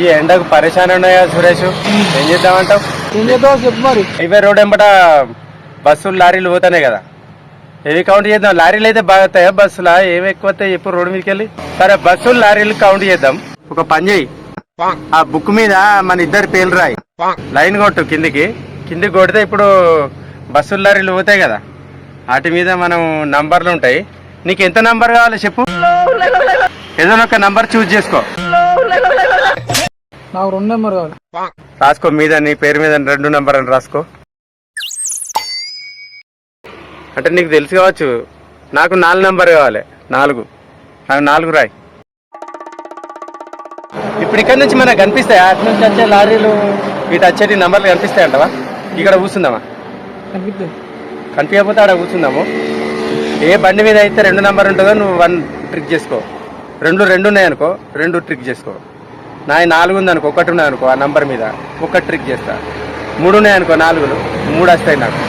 ఈ ఎండకు పరేషాన్ ఉన్నాయా సురేష్? ఏం చేద్దామంటావు? ఏం చేద్దాం చెప్పు మరి. హైవే రోడ్ ఎంబట బస్సులు లారీలు పోతున్నాయి కదా. ఏవి కౌంట్ చేద్దాం. లారీలు అయితే బాగా వస్తాయా బస్సులా? ఏమి ఎక్కువ వస్తాయి ఎప్పుడు రోడ్డు మీదకి వెళ్ళి సరే బస్సులు లారీలు కౌంట్ చేద్దాం. ఒక పని చేయి ఆ బుక్ మీద మన ఇద్దరు పేర్లు రాయి. లైన్ కొట్టు కిందికి. కిందికి కొడితే ఇప్పుడు బస్సులు లారీలు పోతాయి కదా. వాటి మీద మనం నంబర్లు ఉంటాయి. నీకు ఎంత నంబర్ కావాలి చెప్పు? ఏదైనా ఒక నంబర్ చూజ్ చేసుకో. నాకు రెండు నెంబర్ కావాలి. రాసుకో మీద నీ పేరు మీద రెండు నంబర్ అని రాసుకో. అంటే నీకు తెలుసు కావచ్చు నాకు నాలుగు నంబర్ కావాలి నాలుగు. నాకు నాలుగు రాయి. ఇప్పుడు ఇక్కడ నుంచి మనకు కనిపిస్తాయి? అటు నుంచి వచ్చే లారీలు ఇటు వచ్చేటి నంబర్లు కనిపిస్తాయి అంటవా ఇక్కడ కూర్చుందామా? కనిపించకపోతే ఆడ కూర్చుందాము. ఏ బండి మీద అయితే రెండు నంబర్ ఉంటుందో నువ్వు వన్ ట్రిక్ చేసుకో. రెండు రెండు ఉన్నాయి అనుకో రెండు ట్రిక్ చేసుకో. నా నాలుగు ఉంది అనుకో ఒకటి ఉన్నది అనుకో ఆ నంబర్ మీద ఒక ట్రిక్ చేస్తా. మూడు ఉన్నాయి అనుకో నాలుగులు మూడు వస్తాయి నాకు.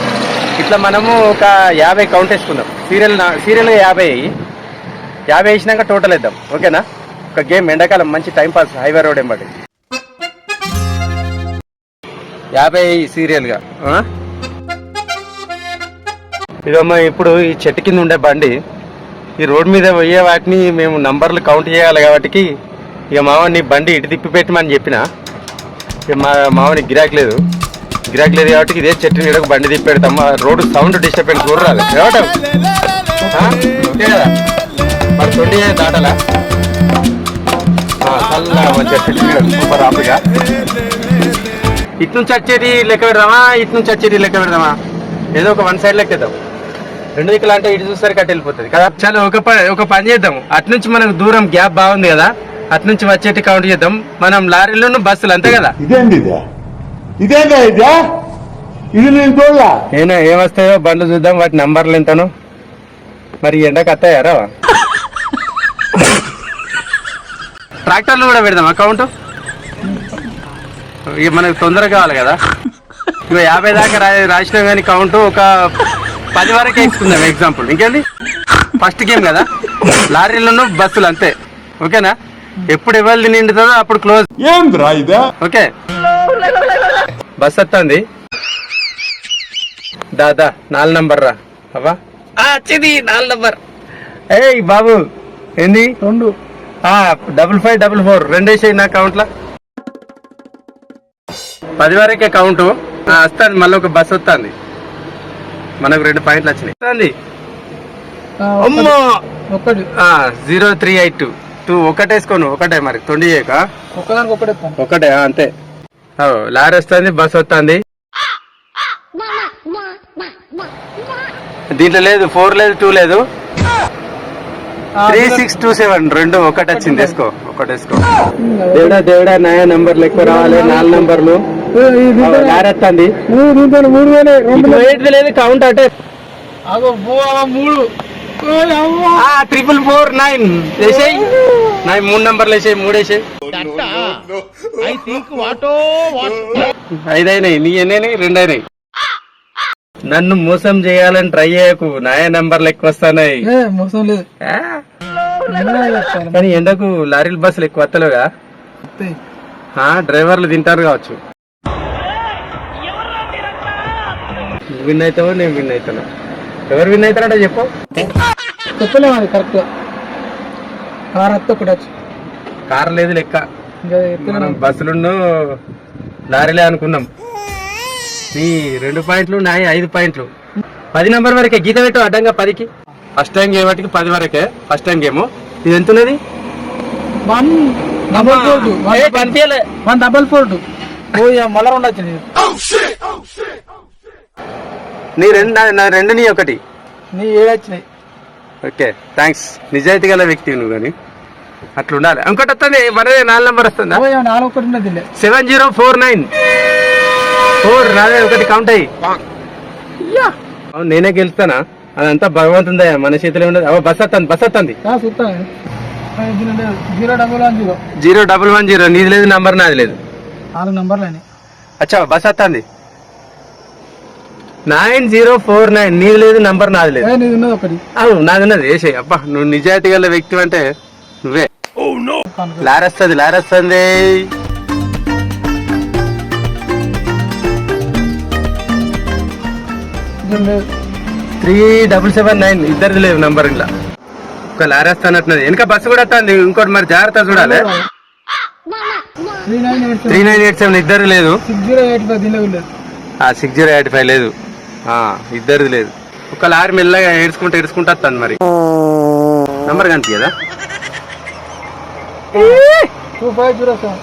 ఇట్లా మనము ఒక యాభై కౌంట్ వేసుకుందాం. సీరియల్ సీరియల్ యాభై అయ్యి యాభై వేసినాక టోటల్ వేద్దాం. ఓకేనా? ఒక గేమ్ ఎండాకాలం మంచి టైం పాస్ హైవే రోడ్ ఎంబడి యాభై సీరియల్గా ఇదమ్మా ఇప్పుడు ఈ చెట్టు కింద ఉండే బండి ఈ రోడ్ మీద పోయే వాటిని మేము నంబర్లు కౌంట్ చేయాలి కాబట్టి ఇక మామని బండి ఇటు తిప్పి పెట్టమని చెప్పిన. ఇక మా మామని గిరాక్ లేదు. గిరాక్ లేదు కాబట్టి ఇదే చెట్టు నీడకు బండి తిప్పి పెడతాం. రోడ్డు సౌండ్ డిస్టర్బెన్స్ కూడా రాదు. ఏమంటావు ఓకే కదా? మరి తొండి దాటాలా? మంచిగా చెట్టు సూపర్ ఆపుగా ఇటు నుంచి వచ్చేది లెక్క పెడదామా? ఇటు నుంచి వచ్చేది లెక్క పెడదామా? ఏదో ఒక వన్ సైడ్ లెక్కేద్దాం రెండు దిక్కులు అంటే ఇటు చూసరికి అటు వెళ్ళిపోతుంది కదా? చాలా ఒక పని ఒక పని చేద్దాం. అటు నుంచి మనకు దూరం గ్యాప్ బాగుంది కదా? అటు నుంచి వచ్చేటి కౌంట్ చేద్దాం. మనం లారీలోను బస్సులు అంతే కదా? ఇదేంది ఇదే? ఇదేందా ఇదే? ఇది నేను చూడలా. నేను ఏమొస్తాయో బండ్లు చూద్దాం వాటి నంబర్లు ఎంతను. మరి ఎండకు వస్తాయా రావా? ట్రాక్టర్లు కూడా పెడదాం అకౌంట్ ఇక మనకు తొందరగా కావాలి కదా. ఇక యాభై దాకా రా రాసినా కానీ కౌంట్ ఒక పది వరకు వేసుకుందాం ఎగ్జాంపుల్ ఇంకేంది? ఫస్ట్ గేమ్ కదా? లారీలను బస్సులు అంతే. ఓకేనా? ఎప్పుడు ఎవరు నిండుతుందో అప్పుడు క్లోజ్. ఏంద్రా ఇదే? ఓకే. బస్ వస్తుంది దాదా నాలుగు నంబర్ రా అవ్వా. ఆ, వచ్చింది నాలుగు నంబర్. ఏయ్ బాబు. ఏంది? రెండు. Double five double four. రెండేసాయి నా కౌంట్లో పది వరకే కౌంట్ వస్తుంది మళ్ళీ ఒక బస్ వస్తుంది మనకు రెండు పాయింట్లు వచ్చినాయి. వస్తుంది zero three eight two. Two ఒకటేసుకోను ఒకటే మరి తొండి చేయక. ఒక్కదానికి ఒకటి అంతే. లారీ వస్తుంది బస్ వస్తుంది. దీంట్లో లేదు ఫోర్ లేదు టూ లేదు. త్రీ సిక్స్ టూ సెవెన్ రెండు ఒకటి వచ్చింది వేసుకో ఒకటి వేసుకో. దేవుడా దేవుడా నయా నంబర్లు ఎక్కువ రావాలి నాలుగు నంబర్లు. లారీ వస్తుంది. మూడు లేదు కౌంట్ అంటే. మూడు. ట్రిపుల్ ఫోర్ నైన్ వేసేయి. నైన్ మూడు నంబర్లు వేసేయి మూడు వేసేయి. ఐదు అయినాయి నీ ఎన్నైనాయి? రెండు అయినాయి నన్ను మోసం చేయాలని ట్రై చేయకు. నాయ నంబర్లు ఎక్కువ వస్తున్నాయి ఏ మోసం లేదు. కానీ ఎండకు లారీల బస్సులు ఎక్కువ వస్తలేవుగా డ్రైవర్లు తింటారు కావచ్చు. విన్ అవుతావో నేను విన్ అవుతాను? ఎవరు విన్ అవుతారంటే చెప్పు. చెప్పలేము అది కరెక్ట్ కార్ వస్తే ఒకటి వచ్చి. కారు లేదు లెక్క. మనం బస్సులున్ను లారీలే అనుకున్నాం. నీ రెండు పాయింట్లు నాయి ఐదు పాయింట్లు. పది నంబర్ వరకే గీత పెట్టు అడ్డంగా పదికి. ఫస్ట్ టైం గేమ్ వాటికి పది వరకే ఫస్ట్ టైం గేమ్. ఇది ఎంత ఉన్నది one double four one double four two. ఓ ఇక మళ్ళా రెండు వచ్చింది నీ రెండు నా రెండు నీ ఒకటి. నీ ఏడు వచ్చినాయి? ఓకే థ్యాంక్స్ నిజాయితీ గల వ్యక్తి నువ్వు కానీ. అట్లా ఉండాలి ఇంకోటి వస్తుంది మనదే నాలుగు నెంబర్ వస్తుందా? నాలుగు. Seven zero four nine. Four నాదే ఒకటి కౌంట్ అయ్యి. అవును నేనే గెలుస్తానా? అదంతా భగవంతుందా మన చేతిలో ఉండదు. అవ బస్ వస్తుంది బస్ వస్తుంది. Zero double one zero. Zero double one zero నీది లేదు నంబర్ నాది లేదు. నాలుగు నంబర్లు అని అచ్చా బస్ వస్తుంది. Nine zero four nine. నీది లేదు నంబర్ నాది లేదు. అవును నాదున్నది వేసే అబ్బా నువ్వు నిజాయితీ గల వ్యక్తి అంటే నువ్వే. లారస్తుంది లారస్తుంది. త్రీ డబుల్ సెవెన్ నైన్ ఇద్దరిది లేవు నంబర్ ఇలా ఒక లారేస్తానట్టున్నది. వెనక బస్సు కూడా వస్తుంది ఇంకోటి మరి జాగ్రత్త చూడాలి. Three nine eight seven. ఇద్దరు లేదు. సిక్స్ జీరో ఎయిట్ ఫైవ్ లేదు. సిక్స్ జీరో ఎయిట్ ఫైవ్ లేదు. ఇద్దరిది లేదు. ఒక లారీ మెల్లగా ఏడ్చుకుంటూ ఏడ్చుకుంటూ వస్తుంది మరి. నంబర్ కనిపించదా టూ ఫైవ్ జీరో సెవెన్.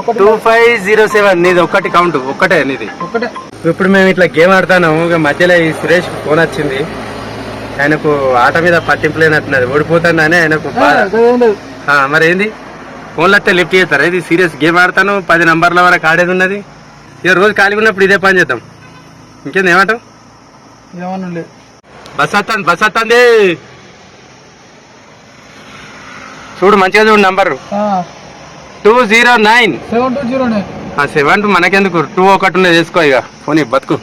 ఒకటి టూ ఫైవ్ జీరో సెవెన్. నీది ఒక్కటి కౌంట్ ఒక్కటే నీది. ఒకటే. ఇప్పుడు మేము ఇట్లా గేమ్ ఆడతాను ఇక మధ్యలో ఈ సురేష్ ఫోన్ వచ్చింది. ఆయనకు ఆట మీద పట్టింపు లేనట్టున్నది ఓడిపోతానని ఆయనకు మరి ఏంది? ఫోన్లో వస్తే లిఫ్ట్ చేస్తారా? ఇది సీరియస్ గేమ్ ఆడతాను పది నంబర్ల వరకు ఆడేది ఉన్నది. ఇక రోజు ఖాళీగా ఉన్నప్పుడు ఇదే పని చేద్దాం. ఇంకేంది ఏమంటావు? ఏమన్నా లేదు బస్ వస్తుంది బస్ వస్తుంది చూడు మంచిగా చూడు number two zero nine seven two zero nine seven మనకెందుకు? టూ ఒకటి ఉన్నది వేసుకో ఇక ఇవ్వు, బతుకు.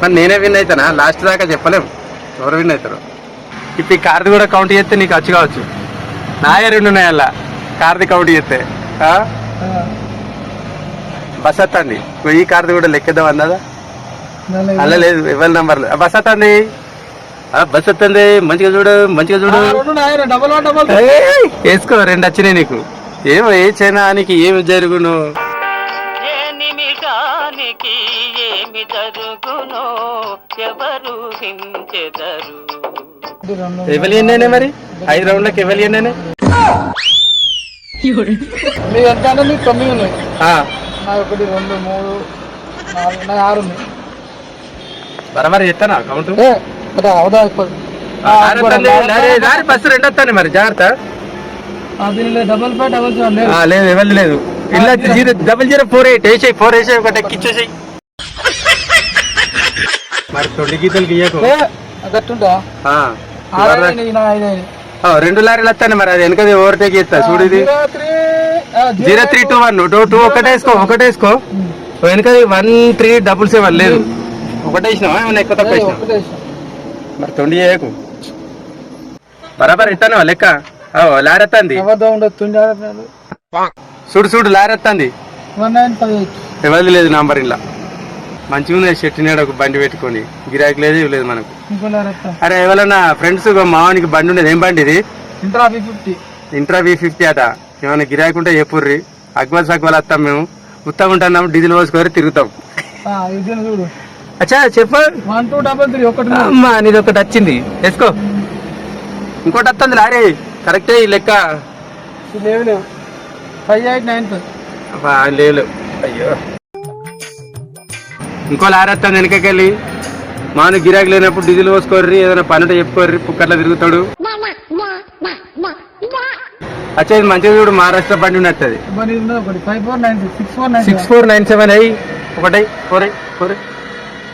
మరి నేనే విన్ అవుతానా లాస్ట్ దాకా చెప్పలేం. ఎవరు విన్ అవుతారు? ఇప్పుడు ఈ కార్ది కూడా కౌంట్ చేస్తే నీకు వచ్చి కావచ్చు. నాయే రెండు ఉన్నాయి అలా కార్ది కౌంట్ చేస్తే ఆ? బస్ వస్తుంది ఈ కార్ది కూడా లెక్కేద్దాం అన్నదా అలా లేదు ఎవరి నంబర్ బస్ వస్తుంది బస్ వస్తుంది మంచిగా చూడు మంచిగా చూడు. వేసుకో రెండు వచ్చినాయి నీకు. ఏమో ఏ చైనానికి ఏమి జరుగును? ఏ నిమిషానికి ఏమి జరుగునో? ఎవరు హించెదరు? ఎవరి ఎన్నైనా మరి? ఐదు రౌండ్లకి ఎవరి మీకు తొమ్మిది ఒకటి రెండు మూడు నాలుగు నా ఆరు ఉన్నాయి. బరాబర్ చెప్తానా? కౌంట్? ఏ, అదా, అవుదా ఎక్కువ. ఆ, ఇంకోటి లారీ బస్సు రెండు వస్తాను మరి జాగ్రత్త. డబల్ ఫైవ్ డబల్ సెవెన్ లేదు. ఆ, లేదు ఎవరి లేదు. ఇలా zero double zero four eight వేసేయి four వేసేయి ఒకటి ఎక్కిచ్చేసేయి. మరి గీతలు గీయకు. రెండు లారీలు వస్తాను మరి అది వెనకది ఓవర్టేక్ చేస్తా చూడు ఇది. Zero three, two one two two ఒకటే వేసుకో ఒకటే వేసుకో. వెనకది వన్ త్రీ డబుల్ సెవెన్ లేదు. ఒకటే ఏమన్నా ఎక్కువ తక్కువ. మరి తొండి చేయకు. బరాబర్ ఇస్తాను లెక్క. లారెత్తంది. చూడు చూడు లారెత్తంది. ఎవరిది లేదు నంబర్ ఇలా మంచిగా ఉంది చెట్టు నీడ ఒక బండి పెట్టుకొని. గిరాకీ లేదు ఇవి లేదు మనకు. అరే ఎవరన్నా ఫ్రెండ్స్ మావానికి బండి ఉండేది? ఏం బండి ఇది? Intra B fifty Intra V fifty అట. ఏమైనా గిరాకీ ఉంటే చెప్పుర్రి. అగ్వల్ సగ్వల్ వస్తాం మేము. ఉత్తగా ఉంటున్నాం డీజిల్ పోసుకొని తిరుగుతాం. చూడు. అచ్చా చెప్పు. వన్ టూ డబల్ త్రీ ఒకటి మూడు. అమ్మా నీది ఒకటి వచ్చింది. వేసుకో. ఇంకోటి వస్తుంది లారీ. కరెక్టే ఈ లెక్క. ఫైవ్ ఎయిట్ నైన్ లేవు. అయ్యో. ఇంకో లారీ వస్తుంది వెనకకెళ్ళి. మాను గిరాకీ లేనప్పుడు డీజిల్ పోసుకోర్రి ఏదైనా పని ఉంటే చెప్పుకోర్రి పుక్కట్లా తిరుగుతాడు. అచ్చా ఇది మంచిగా చూడు మహారాష్ట్ర బండి nine six four nine seven అయ్యి ఒకటి ఫోర్ ఫోర్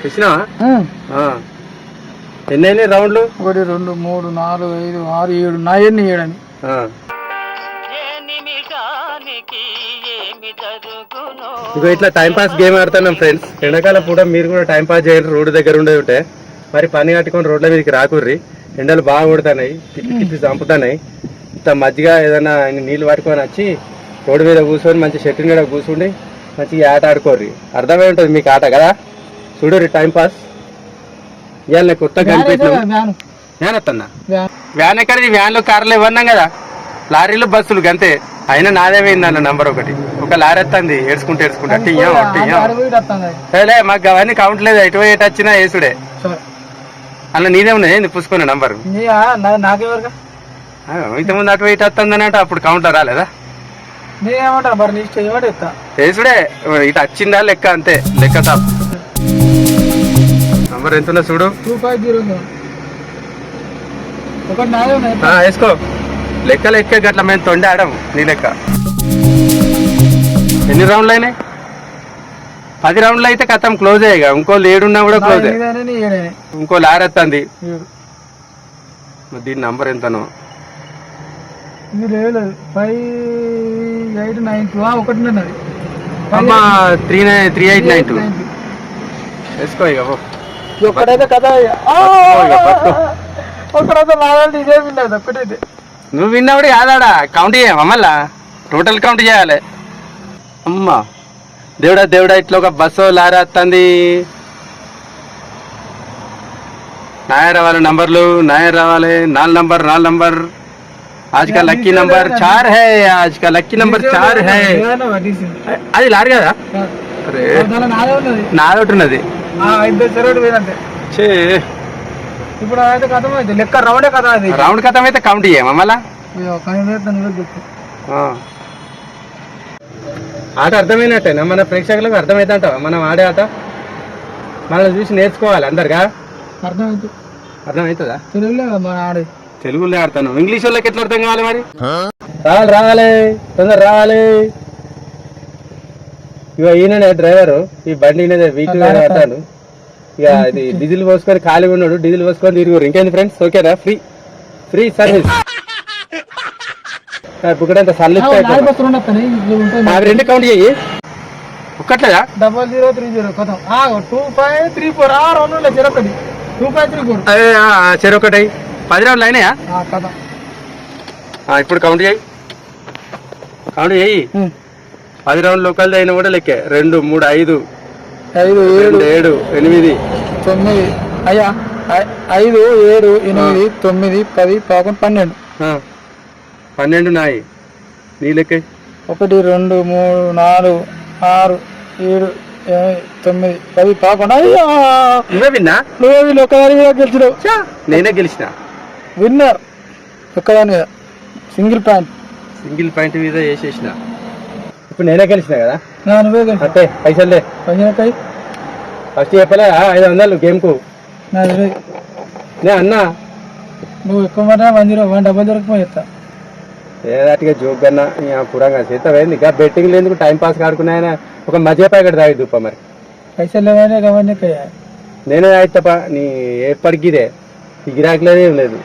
ఇచ్చినావా. ఎన్ని అయినాయి రౌండ్లు? ఒకటి రెండు మూడు నాలుగు ఐదు ఆరు ఏడు నా ఎన్ని ఏడు అని ఆ. ఏ నిమిషానికి ఏమి జరుగునో? ఇగో ఇట్లా టైం పాస్ గేమ్ ఆడుతున్నాం ఫ్రెండ్స్ ఎండాకాలం పూట మీరు కూడా టైం పాస్ చేయండి రోడ్డు దగ్గర ఉండే ఉంటే. మరి పని కట్టుకొని రోడ్ల మీదకి రాకుర్రి. ఎండలు బాగా కొడుతున్నాయి తిప్పి తిప్పి చంపుతున్నాయి. ఇంత మజ్జిగ ఏదైనా నీళ్ళు పట్టుకొని వచ్చి రోడ్డు మీద కూర్చొని మంచి చెట్టు మీద కూర్చుండి మంచిగా ఆట ఆడుకోర్రి. అర్థమై ఉంటుంది మీకు ఆట కదా? చూడరు టైం పాస్. ఇవాళ కొత్త వ్యాన్ నేను వస్తున్నా వ్యాన్ ఎక్కడిది? వ్యాన్లు కార్లు ఇవ్వన్నాం కదా. లారీలు బస్సులు గంతే. అయినా నాదేమైంది అన్న నంబర్ ఒకటి. ఒక లారీ వస్తుంది. ఏడ్చుకుంటే ఏడ్చుకుంటా. వస్తుంది. సరేలే మాకు అవన్నీ కౌంట్ లేదు? ఎటు ఎటు వచ్చినా వేసుడే సరే. అలా నీదే ఉన్నది పుసుకున్న నంబర్ ఇంతకుముందు అటు ఇటు వస్తుంది అన్నట్టు అప్పుడు కౌంటర్ రాలేదా? నీ ఏమంటారు మరి నీ వేసుడే ఇటు వచ్చిందా లెక్క అంతే లెక్క టాప్ నంబర్ ఎంత చూడు. టూ ఫైవ్ జీరో ఒకటి వేసుకో. లెక్కలు ఎక్కే గట్ల మేము తొండి ఆడము నీ లెక్క. ఎన్ని రౌండ్లు అయినాయి? పది రౌండ్లు అయితే కథం క్లోజ్ అయ్యాయి ఇంకో. లేడున్నా కూడా క్లోజ్ ఇంకో లారీ వస్తుంది ఏడు మరి దీని నంబర్ ఎంతనో. ఇది లేదు లేదు ఫైవ్ ఎయిట్ నైన్ టూ ఒకటి ఉన్నది అమ్మా three nine three eight nine two వేసుకో ఇక. ఒక్కడైతే కదా. ఒక్కడైతే నాదంటే ఇదే విన్నది ఒక్కటైతే. నువ్వు విన్నప్పుడు కాదాడా? కౌంట్ చేయమా మళ్ళా? టోటల్ కౌంట్ చేయాలి. అమ్మా. దేవుడా దేవుడా ఇట్లా ఒక బస్సు లారీ వస్తుంది నాయ రావాలి నంబర్లు నాయ రావాలి. నాలుగు నంబర్ నాలుగు నంబర్ आज का लक्की नंबर चार है आज का लक्की नंबर चार है అది లారీ కదా అరే దానిలో నాదే ఉన్నది నాదొకటి ఉన్నది ఆ, ఇద్దరు చెరువుడు పోయినంతే ఛే ఇప్పుడు అయితే కథ అయితే లెక్క రౌండే కదా అది రౌండ్ కథం అయితే కౌంట్ చేయమా మళ్ళా కానీ నువ్వే చెప్పు ఆ. ఆట అర్థమైనట్టేనా మన ప్రేక్షకులకు అర్థమైందంట మనం ఆడే ఆట మనల్ని చూసి నేర్చుకోవాలి అందరుగా అర్థమైంది అర్థమవుతుందా తెలుగులో మన ఆడే తెలుగులో ఆడతాను. ఇంగ్లీష్ వాళ్ళకి ఎట్లా అర్థం కావాలి మరి? రావాలి రావాలి తొందర రావాలి. ఇక ఈయననే డ్రైవరు ఈ బండి వీక్ ఆడతాడు ఇక ఇది డీజిల్ పోసుకొని ఖాళీగా ఉన్నాడు డీజిల్ పోసుకొని తిరుగురు. ఇంకేంది ఫ్రెండ్స్ ఓకేనా ఫ్రీ ఫ్రీ సర్వీస్ ఇప్పుడు ఉంటాయి. అవి రెండు కౌంట్ చెయ్యి ఒక్కట్లేదా? డబల్ జీరో త్రీ జీరో కథం. టూ ఫైవ్ త్రీ ఫోర్ ఆ రెండు చెరొకటి టూ ఫైవ్ త్రీ ఫోర్ చెరొకటి పది రౌండ్లు అయినాయా? ఇప్పుడు కౌంట్ చేయి. కౌంట్ చేయి. పది రౌండ్ లోకల్ అయినా కూడా లెక్కే. రెండు మూడు ఐదు. ఐదు ఏడు. ఏడు ఎనిమిది. తొమ్మిది. అయ్యా ఐదు ఏడు ఎనిమిది తొమ్మిది పది పదకొండు పన్నెండు. పన్నెండు నాయి. నీ లెక్క. ఒకటి రెండు మూడు నాలుగు ఆరు ఏడు తొమ్మిది పది పదకొండు. అయ్యా! నువ్వే విన్నా? నువ్వు గెలిచినావు. నేనే గెలిచిన? విన్నర్ ఒక్కదాని సింగిల్ పాయింట్. సింగిల్ పాయింట్ మీద వేసేసిన. ఇప్పుడు నేనే గెలిచిన కదా? నా నువ్వే గెలిచి అంటే పైసలే. పదిహేను ఫస్ట్ చెప్పలే ఐదు వందలు గేమ్కు. నా అన్నా. నువ్వు ఎక్కువ మాట వన్ జీరో వన్ డబల్ జీరోకి చెప్తా ఏదాటిగా జోక్ కన్నా పురంగా చేత పోయింది ఇంకా బెట్టింగ్ లేందుకు టైం పాస్ కాడుకున్నాయన ఒక మధ్య ప్యాకెట్ తాగి దుప్ప మరి. పైసలు లేవనే గవన్నీ నేనే తాగి తప్ప నీ ఎప్పటికి ఇదే ఈ గిరాకీ లేదు ఏం లేదు.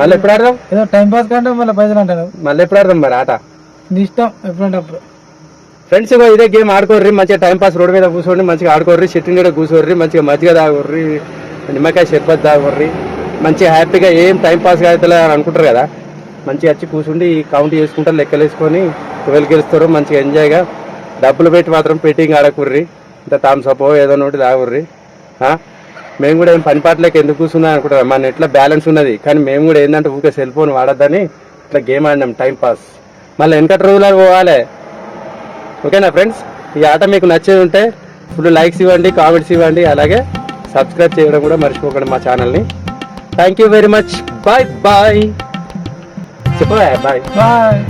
మళ్ళీ ఎప్పుడు ఆడదాం? ఏదో టైం పాస్ కంటే మళ్ళీ పైసలు అంటాను మళ్ళీ ఎప్పుడు ఆడదాం మరి ఆట? నీ ఇష్టం ఎప్పుడంటే అప్పుడు. ఫ్రెండ్స్ ఇగో ఇదే గేమ్ ఆడుకోర్రి మంచిగా టైం పాస్ రోడ్ మీద కూర్చోండి మంచిగా ఆడుకోర్రి చెట్టు నీడ కూర్చోర్రి మంచిగా మజ్జిగ తాగుర్రి నిమ్మకాయ షర్బత్ తాగుర్రి మంచిగా హ్యాపీగా ఏం టైం పాస్ కాదులే అని అనుకుంటారు కదా. మంచిగా వచ్చి కూర్చుండి కౌంట్ చేసుకుంటారు లెక్కలు వేసుకొని ట్వెల్వ్ గెలుస్తారు మంచిగా ఎంజాయ్గా డబ్బులు పెట్టి మాత్రం పెట్టింగ్ ఆడకుర్రి ఇంత థమ్స్అప్ ఏదో ఒకటి తాగుర్రి? మేము కూడా ఏం పని పాటలేక ఎందుకు కూర్చున్నాం అనుకుంటారు. మన నెట్లో బ్యాలెన్స్ ఉన్నది. కానీ మేము కూడా ఏంటంటే ఊకే సెల్ ఫోన్ వాడద్దని ఇట్లా గేమ్ ఆడినాం టైం పాస్. మళ్ళీ వెనకటి రోజులు పోవాలి. ఓకేనా ఫ్రెండ్స్? ఈ ఆట మీకు నచ్చేది ఉంటే ఫుల్ లైక్స్ ఇవ్వండి కామెంట్స్ ఇవ్వండి. అలాగే సబ్స్క్రైబ్ చేయడం కూడా మర్చిపోకండి మా ఛానల్ని. Thank you very much bye bye చెప్పవా? Bye bye